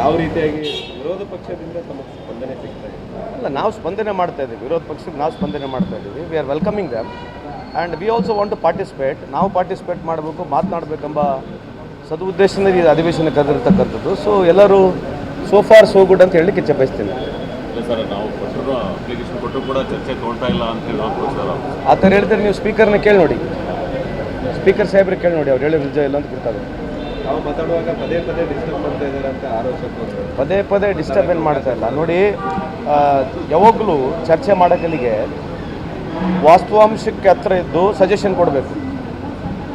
ಯಾವ ರೀತಿಯಾಗಿ ವಿರೋಧ ಪಕ್ಷದಿಂದ ತಮಗೆ ಸ್ಪಂದನೆ ಸಿಗ್ತಾ ಇದೆ? ಅಲ್ಲ ನಾವು ಸ್ಪಂದನೆ ಮಾಡ್ತಾ ಇದ್ದೀವಿ. ವಿರೋಧ ಪಕ್ಷಕ್ಕೆ ನಾವು ಸ್ಪಂದನೆ ಮಾಡ್ತಾ ಇದ್ದೀವಿ. We are welcoming them and we also want to participate ನಾವು ಪಾರ್ಟಿಸಿಪೇಟ್ ಮಾಡಬೇಕು ಮಾತನಾಡಬೇಕೆಂಬ ಸದುದ್ದೇಶದಿಂದ ಈ ಅಧಿವೇಶನ ಕರೆದಿರ್ತಕ್ಕಂಥದ್ದು. ಸೊ ಎಲ್ಲರೂ ಸೋ ಫಾರ್ ಸೋ ಗುಡ್ ಅಂತ ಹೇಳಲಿಕ್ಕೆ ಇಚ್ಛೆ ಬಯಸ್ತೀನಿ ಸರ್ ನಾವು ಕೊಟ್ಟರು ಅಪ್ಲಿಕೇಶನ್ ಕೊಟ್ಟರು ಕೂಡ ಚರ್ಚೆ ತೋಳ್ತಾ ಇಲ್ಲ ಅಂತ ಹೇಳಿ ಸರ್. ಆ ಥರ ಹೇಳಿದ್ರೆ ನೀವು ಸ್ಪೀಕರ್ನ ಕೇಳಿ ನೋಡಿ. ಸ್ಪೀಕರ್ ಸಾಹೇಬ್ರಿಗೆ ಕೇಳಿ ನೋಡಿ ಅವ್ರು ಹೇಳಿದ ವಿಜಯ ಇಲ್ಲ ಅಂತ ಗೊತ್ತಾಗುತ್ತೆ. ಮಾತಾಡುವಾಗ ಪದೇ ಪದೇ ಡಿಸ್ಟರ್ಬ್ ಅಂತ ಪದೇ ಪದೇ ಡಿಸ್ಟರ್ಬ್ ಏನು ಮಾಡ್ತಾ ಇಲ್ಲ. ನೋಡಿ ಯಾವಾಗಲೂ ಚರ್ಚೆ ಮಾಡೋಕಲ್ಲಿಗೆ ವಾಸ್ತವಾಂಶಕ್ಕೆ ಹತ್ರ ಇದ್ದು ಸಜೆಷನ್ ಕೊಡಬೇಕು.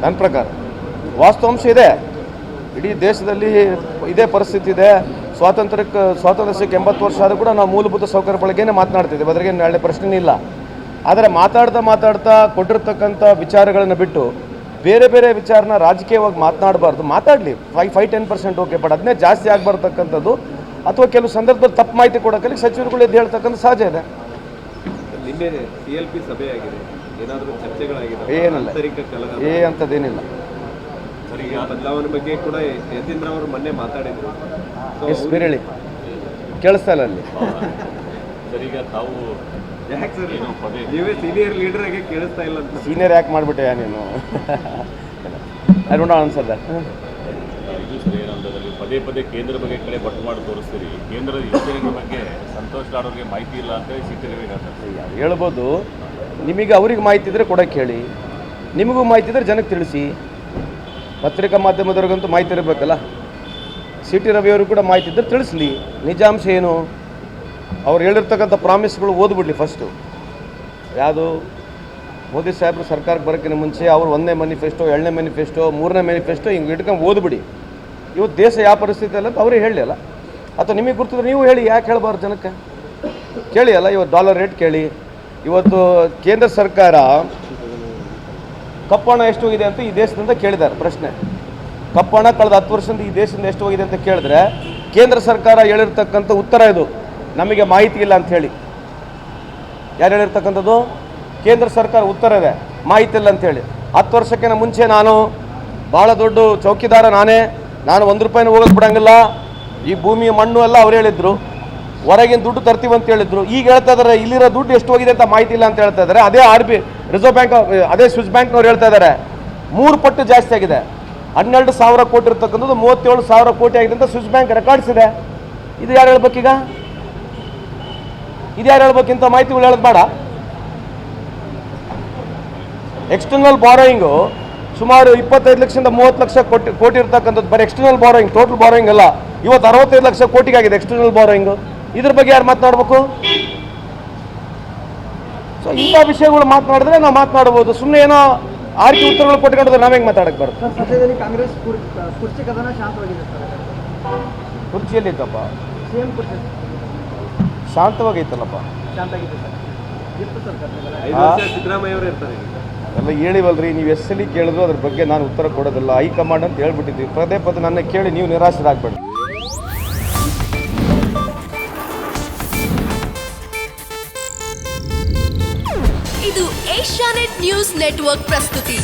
ನನ್ನ ಪ್ರಕಾರ. ವಾಸ್ತವಾಂಶ ಇದೆ. ಇಡೀ ದೇಶದಲ್ಲಿ ಇದೇ ಪರಿಸ್ಥಿತಿ ಇದೆ. ಸ್ವಾತಂತ್ರ್ಯಕ್ಕೆ ಸ್ವಾತಂತ್ರ್ಯ ಸಿಕ್ಕ ಎಂಬತ್ತು ವರ್ಷ ಆದರೂ ಕೂಡ ನಾವು ಮೂಲಭೂತ ಸೌಕರ್ಯ ಬಳಗೇನೆ ಮಾತನಾಡ್ತಿದ್ದೀವಿ. ಅದ್ರಿಗೆ ನಾಳೆ ಪ್ರಶ್ನೆ ಇಲ್ಲ. ಆದರೆ ಮಾತಾಡ್ತಾ ಮಾತಾಡ್ತಾ ಕೊಟ್ಟಿರ್ತಕ್ಕಂಥ ವಿಚಾರಗಳನ್ನು ಬಿಟ್ಟು ಬೇರೆ ಬೇರೆ ವಿಚಾರನ ರಾಜಕೀಯವಾಗಿ ಮಾತನಾಡಬಾರ್ದು. ಮಾತಾಡಲಿ. Five five ten percent okay but ಅದನ್ನೇ ಜಾಸ್ತಿ ಆಗಬಾರ್ದಕ್ಕಂಥದ್ದು. ಅಥವಾ ಕೆಲವು ಸಂದರ್ಭದಲ್ಲಿ ತಪ್ಪು ಮಾಹಿತಿ ಕೊಡೋಕ್ಕಲ್ಲಿ ಸಚಿವರುಗಳು ಎದ್ದು ಹೇಳ್ತಕ್ಕಂಥ ಸಹಜ ಇದೆ. ಏನಲ್ಲ. ಏ ಅಂಥದ್ದೇನಿಲ್ಲ ಬದಲಾವಣೆ ಬಗ್ಗೆ ಕೂಡ ಯತೀಂದ್ರ ಅವರು ಮೊನ್ನೆ ಮಾತಾಡಿದ್ರು. ಕೇಳಿಸ್ತಾ ಇಲ್ಲ ಅಲ್ಲಿ. ಸರ್ ಈಗ ತಾವು ಯಾಕೆ ಸರ್? ಏನು ಪದೇ ನೀವೇ ಸೀನಿಯರ್ ಲೀಡರ್ ಆಗಿ ಕೇಳಿಸ್ತಾ ಇಲ್ಲ ಅಂತ. ಸೀನಿಯರ್ ಯಾಕೆ ಮಾಡಿಬಿಟ್ಟೆ ನೀನು? ಐ ಡೋಂಟ್ ಆನ್ಸರ್ ದಟ್ ಇದು ಸರ್ ಏನಂದ್ರೆ ಪದೇ ಪದೇ ಕೇಂದ್ರ ಬಗ್ಗೆ ಕಡೆ ಬಟ್ಟು ಮಾಡಿ ತೋರಿಸ್ತೀರಿ. ಕೇಂದ್ರದ ಯೋಜನೆಗಳ ಬಗ್ಗೆ ಸಂತೋಷ್ ಲಾಡೋರಿಗೆ ಮಾಹಿತಿ ಇಲ್ಲ ಅಂತ ಸಿ ಟಿ ರವಿ ಹೇಳ್ಬೋದು. ನಿಮಗೆ ಅವ್ರಿಗೆ ಮಾಹಿತಿ ಇದ್ದರೆ ಕೊಡಕ್ಕೆ ಹೇಳಿ ನಿಮಗೂ ಮಾಹಿತಿ ಇದ್ದರೆ ಜನಕ್ಕೆ ತಿಳಿಸಿ. ಪತ್ರಿಕಾ ಮಾಧ್ಯಮದವ್ರಿಗಂತೂ ಮಾಹಿತಿ ಇರಬೇಕಲ್ಲ. ಸಿ ಟಿ ರವಿಯವರು ಕೂಡ ಮಾಹಿತಿ ಇದ್ರೆ ತಿಳಿಸ್ಲಿ. ನಿಜಾಂಶ ಏನು? ಅವ್ರು ಹೇಳಿರ್ತಕ್ಕಂಥ ಪ್ರಾಮಿಸ್ಗಳು ಓದ್ಬಿಡಲಿ ಫಸ್ಟು ಯಾವುದು? ಮೋದಿ ಸಾಹೇಬ್ರು ಸರ್ಕಾರಕ್ಕೆ ಬರೋಕ್ಕಿಂತ ಮುಂಚೆ ಅವ್ರು ಒಂದನೇ ಮ್ಯಾನಿಫೆಸ್ಟೋ ಎರಡನೇ ಮ್ಯಾನಿಫೆಸ್ಟೋ ಮೂರನೇ ಮ್ಯಾನಿಫೆಸ್ಟೋ ಹಿಂಗೆ ಇಟ್ಕೊಂಡು ಓದ್ಬಿಡಿ. ಇವತ್ತು ದೇಶ ಯಾವ ಪರಿಸ್ಥಿತಿ ಅಲ್ಲ ಅಂತ ಅವರೇ ಹೇಳಲಿಲ್ಲ ಅಥವಾ ನಿಮಗೆ ಗೊತ್ತಿದ್ರೆ ನೀವು ಹೇಳಿ, ಯಾಕೆ ಹೇಳಬಾರ್ದು ಜನಕ್ಕೆ? ಕೇಳಿ ಅಲ್ಲ ಇವತ್ತು ಡಾಲರ್ ರೇಟ್ ಕೇಳಿ. ಇವತ್ತು ಕೇಂದ್ರ ಸರ್ಕಾರ ಕಪ್ಪಣ ಎಷ್ಟು ಹೋಗಿದೆ ಅಂತ ಈ ದೇಶದಿಂದ ಕೇಳಿದ್ದಾರೆ, ಪ್ರಶ್ನೆ. ಕಪ್ಪಣ ಕಳೆದ ಹತ್ತು ವರ್ಷದಿಂದ ಈ ದೇಶದಿಂದ ಎಷ್ಟು ಹೋಗಿದೆ ಅಂತ ಕೇಳಿದ್ರೆ, ಕೇಂದ್ರ ಸರ್ಕಾರ ಹೇಳಿರ್ತಕ್ಕಂಥ ಉತ್ತರ ಇದು. ನಮಗೆ ಮಾಹಿತಿ ಇಲ್ಲ ಅಂತ ಹೇಳಿ. ಯಾರು ಹೇಳಿರ್ತಕ್ಕಂಥದ್ದು? ಕೇಂದ್ರ ಸರ್ಕಾರ ಉತ್ತರ ಇದೆ. ಮಾಹಿತಿ ಇಲ್ಲ ಅಂತೇಳಿ ಹತ್ತು ವರ್ಷಕ್ಕಿಂತ ಮುಂಚೆ ನಾನು ಭಾಳ ದೊಡ್ಡ ಚೌಕಿದಾರ ನಾನೇ. ನಾನು ಒಂದು ರೂಪಾಯಿನ ಹೋಗೋದು ಬಿಡಂಗಿಲ್ಲ. ಈ ಭೂಮಿಯ ಮಣ್ಣು ಎಲ್ಲ ಅವ್ರು ಹೇಳಿದ್ರು. ಹೊರಗಿನ ದುಡ್ಡು ತರ್ತೀವಿ ಅಂತ ಹೇಳಿದ್ರು. ಈಗ ಹೇಳ್ತಾ ಇದ್ದಾರೆ ಇಲ್ಲಿರೋ ದುಡ್ಡು ಎಷ್ಟು ಹೋಗಿದೆ ಅಂತ ಮಾಹಿತಿ ಇಲ್ಲ ಅಂತ ಹೇಳ್ತಾ ಇದ್ದಾರೆ ಅದೇ ಆರ್ ಬಿ ರಿಸರ್ವ್ ಬ್ಯಾಂಕ್ ಅದೇ ಸ್ವಿಸ್ ಬ್ಯಾಂಕ್ನವ್ರು ಹೇಳ್ತಾ ಇದ್ದಾರೆ ಮೂರು ಪಟ್ಟು ಜಾಸ್ತಿ ಆಗಿದೆ. ಹನ್ನೆರಡು ಸಾವಿರ ಕೋಟಿ ಇರ್ತಕ್ಕಂಥದ್ದು ಮೂವತ್ತೇಳು ಸಾವಿರ ಕೋಟಿ ಆಗಿದೆ ಅಂತ ಸ್ವಿಸ್ ಬ್ಯಾಂಕ್ ರೆಕಾರ್ಡ್ಸ್ ಇದೆ. ಇದು ಯಾರು ಹೇಳ್ಬೇಕೀಗ? ಇದು ಯಾರು ಹೇಳ್ಬೇಕಿಂತ ಮಾಹಿತಿಗಳು ಹೇಳೋದು ಬೇಡ. ಎಕ್ಸ್ಟರ್ನಲ್ ಬಾರೋಯಿಂಗು ಸುಮಾರು ಇಪ್ಪತ್ತೈದು ಲಕ್ಷದಿಂದ ಮೂವತ್ತು ಲಕ್ಷ ಕೋಟಿ ಕೋಟಿ ಇರ್ತಕ್ಕಂಥದ್ದು ಬರೀ ಎಕ್ಸ್ಟರ್ನಲ್ ಬಾರೋಯಿಂಗ್ ಟೋಟಲ್ ಬಾರೋಯಿಂಗ್ ಅಲ್ಲ. ಇವತ್ತು ಅರವತ್ತೈದು ಲಕ್ಷ ಕೋಟಿಗಾಗಿದೆ ಎಕ್ಸ್ಟರ್ನಲ್ ಬಾರೋಯಿಂಗು ಇದ್ರ ಬಗ್ಗೆ ಯಾರು ಮಾತನಾಡಬೇಕು? ಸೊ ಇಂಥ ವಿಷಯಗಳು ಮಾತನಾಡಿದ್ರೆ ನಾವು ಮಾತನಾಡ್ಬೋದು. ಸುಮ್ಮನೆ ಏನೋ ಆರ್ಕೆ ಉತ್ತರಗಳು ಕೊಟ್ಟುಕೊಂಡ್ರೆ ನಾವ್ ಹೆಂಗೆ ಮಾತಾಡಕ್ಕೆ ಬರುತ್ತೆ ಸದ್ಯದಲ್ಲಿ ಕಾಂಗ್ರೆಸ್ ಕುರ್- ಕುರ್ಚಿ ಕದನ ಶಾಂತವಾಗಿದೆ ಕುರ್ಚಿಯಲ್ಲಿ ಎಂ ಕುರ್ಚಿ. ಶಾಂತವಾಗೈತಲ್ಲಪ್ಪ ಎಲ್ಲ ಹೇಳಿವಲ್ರಿ ನೀವು ಎಸ್ಸಲ್ಲಿ ಸಲ ಕೇಳಿದ್ರು ಅದ್ರ ಬಗ್ಗೆ ನಾನು ಉತ್ತರ ಕೊಡೋದಿಲ್ಲ. ಹೈಕಮಾಂಡ್ ಅಂತ ಹೇಳ್ಬಿಟ್ಟಿದ್ವಿ. ಪದೇ ಪದೇ ನನ್ನ ಕೇಳಿ ನೀವು ನಿರಾಶರಾಗಬೇಡಿ. ಇದು ಏಷ್ಯಾನೆಟ್ ನ್ಯೂಸ್ ನೆಟ್ವರ್ಕ್ ಪ್ರಸ್ತುತಿ.